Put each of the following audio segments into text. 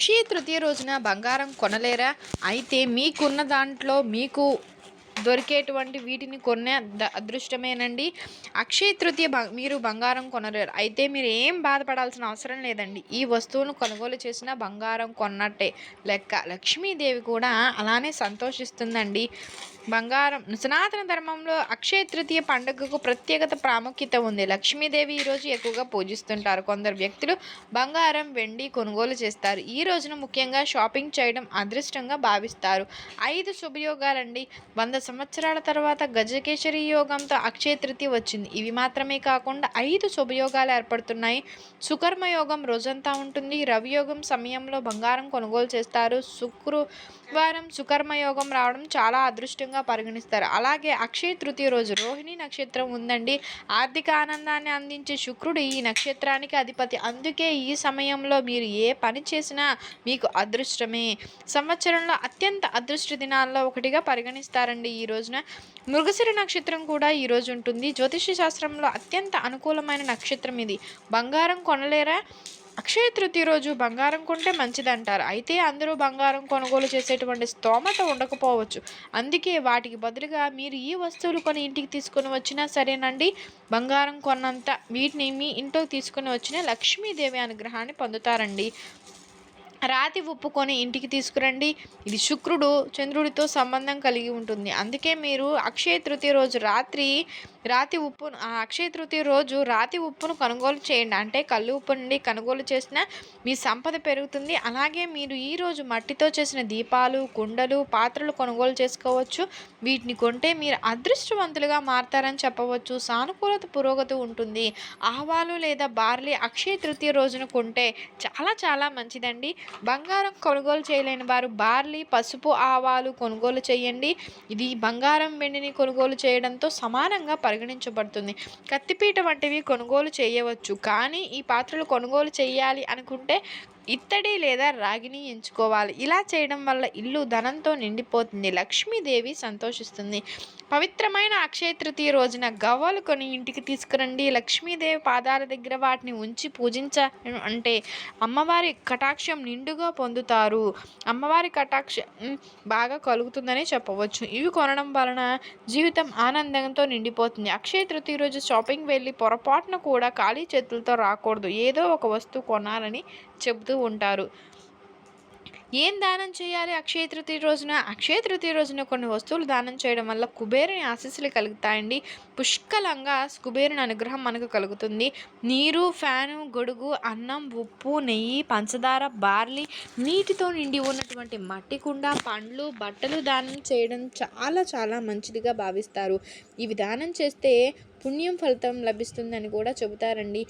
అక్షయ తృతీయ రోజున బంగారం కొనలేరా? అయితే మీకున్న దాంట్లో మీకు దొరికేటువంటి వీటిని కొనే ద- అదృష్టమేనండి. అక్షయ తృతీయ మీరు బంగారం కొనలేరు. అయితే మీరు ఏం బాధపడాల్సిన అవసరం లేదండి. ఈ వస్తువును కొనుగోలు చేసిన బంగారం కొన్నట్టే లెక్క. లక్ష్మీదేవి కూడా అలానే సంతోషిస్తుందండి. బంగారం సనాతన ధర్మంలో అక్షయ తృతీయ పండుగకు ప్రత్యేకత ప్రాముఖ్యత ఉంది. లక్ష్మీదేవి ఈరోజు ఎక్కువగా పూజిస్తుంటారు. కొందరు వ్యక్తులు బంగారం వెండి కొనుగోలు చేస్తారు. ఈ రోజున ముఖ్యంగా షాపింగ్ చేయడం అదృష్టంగా భావిస్తారు. ఐదు శుభయోగాలండి. వంద సంవత్సరాల తర్వాత గజకేశరి యోగంతో అక్షయ వచ్చింది. ఇవి మాత్రమే కాకుండా ఐదు శుభయోగాలు ఏర్పడుతున్నాయి. సుకర్మ యోగం రోజంతా ఉంటుంది. రవియోగం సమయంలో బంగారం కొనుగోలు చేస్తారు. శుక్రవారం సుకర్మ యోగం రావడం చాలా అదృష్టంగా పరిగణిస్తారు. అలాగే అక్షయ తృతీయ రోజు రోహిణి నక్షత్రం ఉందండి. ఆర్థిక ఆనందాన్ని అందించే శుక్రుడు ఈ నక్షత్రానికి అధిపతి. అందుకే ఈ సమయంలో మీరు ఏ పని చేసినా మీకు అదృష్టమే. సంవత్సరంలో అత్యంత అదృష్ట దినాల్లో ఒకటిగా పరిగణిస్తారండి ఈ ఈ రోజున. మృగశిర నక్షత్రం కూడా ఈ రోజు ఉంటుంది. జ్యోతిష శాస్త్రంలో అత్యంత అనుకూలమైన నక్షత్రం ఇది. బంగారం కొనలేరా? అక్షయ తృతీయ రోజు బంగారం కొంటే మంచిదంటారు. అయితే అందరూ బంగారం కొనుగోలు చేసేటువంటి స్తోమత ఉండకపోవచ్చు. అందుకే వాటికి బదులుగా మీరు ఈ వస్తువులు కొని ఇంటికి తీసుకొని వచ్చినా సరేనండి. బంగారం కొన్నంత వీటిని మీ ఇంట్లోకి తీసుకొని వచ్చిన లక్ష్మీదేవి అనుగ్రహాన్ని పొందుతారండి. రాతి ఒప్పుకొని ఇంటికి తీసుకురండి. ఇది శుక్రుడు చంద్రుడితో సంబంధం కలిగి ఉంటుంది. అందుకే మీరు అక్షయ తృతీయ రోజు రాత్రి రాతి ఉప్పును అక్షయ తృతీయ రోజు రాతి ఉప్పును కొనుగోలు చేయండి. అంటే కళ్ళు ఉప్పు నుండి కొనుగోలు చేసిన మీ సంపద పెరుగుతుంది. అలాగే మీరు ఈరోజు మట్టితో చేసిన దీపాలు కుండలు పాత్రలు కొనుగోలు చేసుకోవచ్చు. వీటిని కొంటే మీరు అదృష్టవంతులుగా మారతారని చెప్పవచ్చు. సానుకూలత పురోగతి ఉంటుంది. ఆవాలు లేదా బార్లీ అక్షయ తృతీయ రోజున కొంటే చాలా చాలా మంచిదండి. బంగారం కొనుగోలు చేయలేని వారు బార్లీ పసుపు ఆవాలు కొనుగోలు చేయండి. ఇది బంగారం వెండిని కొనుగోలు చేయడంతో సమానంగా పరిగణించబడుతుంది. కత్తిపీట వంటివి కొనుగోలు చేయవచ్చు. కానీ ఈ పాత్రలు కొనుగోలు చేయాలి అనుకుంటే ఇత్తడి లేదా రాగిని ఎంచుకోవాలి. ఇలా చేయడం వల్ల ఇల్లు ధనంతో నిండిపోతుంది. లక్ష్మీదేవి సంతోషిస్తుంది. పవిత్రమైన అక్షయ తృతీయ రోజున గవ్వలు కొని ఇంటికి తీసుకురండి. లక్ష్మీదేవి పాదాల దగ్గర వాటిని ఉంచి పూజించ అంటే అమ్మవారి కటాక్షం నిండుగా పొందుతారు. అమ్మవారి కటాక్షం బాగా కలుగుతుందని చెప్పవచ్చు. ఇవి కొనడం వలన జీవితం ఆనందంతో నిండిపోతుంది. అక్షయ తృతీయ రోజు షాపింగ్ వెళ్ళి పొరపాటున కూడా ఖాళీ చేతులతో రాకూడదు. ఏదో ఒక వస్తువు కొనాలని చెబుతూ ఉంటారు. ఏం దానం చేయాలి అక్షయ తృతీయ రోజున? అక్షయ తృతీయ రోజున కొన్ని వస్తువులు దానం చేయడం వల్ల కుబేరుని ఆశీస్సులు కలుగుతాయండి. పుష్కలంగా కుబేరుని అనుగ్రహం మనకు కలుగుతుంది. నీరు ఫ్యాను గొడుగు అన్నం ఉప్పు నెయ్యి పంచదార బార్లీ నీటితో నిండి ఉన్నటువంటి మట్టి కుండ పండ్లు బట్టలు దానం చేయడం చాలా చాలా మంచిదిగా భావిస్తారు. ఇవి దానం చేస్తే పుణ్యం ఫలితం లభిస్తుందని కూడా చెబుతారండి.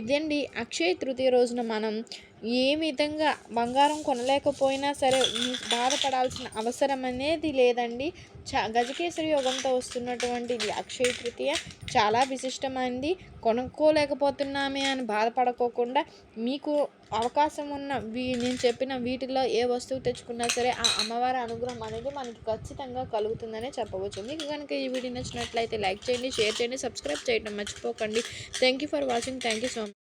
ఇదండి అక్షయ తృతీయ రోజున మనం ఏ విధంగా బంగారం కొనలేకపోయినా సరే బాధపడాల్సిన అవసరం అనేది లేదండి. చ గజకేసరి యోగంతో వస్తున్నటువంటి ఇది అక్షయ తృతీయ చాలా విశిష్టమైంది. కొనుక్కోలేకపోతున్నామే అని బాధపడకోకుండా మీకు అవకాశం ఉన్న వీ నేను చెప్పిన వీటిలో ఏ వస్తువు తెచ్చుకున్నా సరే ఆ అమ్మవారి అనుగ్రహం అనేది మనకి ఖచ్చితంగా కలుగుతుందనే చెప్పవచ్చు. మీకు కనుక ఈ వీడియో నచ్చినట్లయితే లైక్ చేయండి షేర్ చేయండి సబ్స్క్రైబ్ చేయడం మర్చిపోకండి. Thank you for watching thank you so much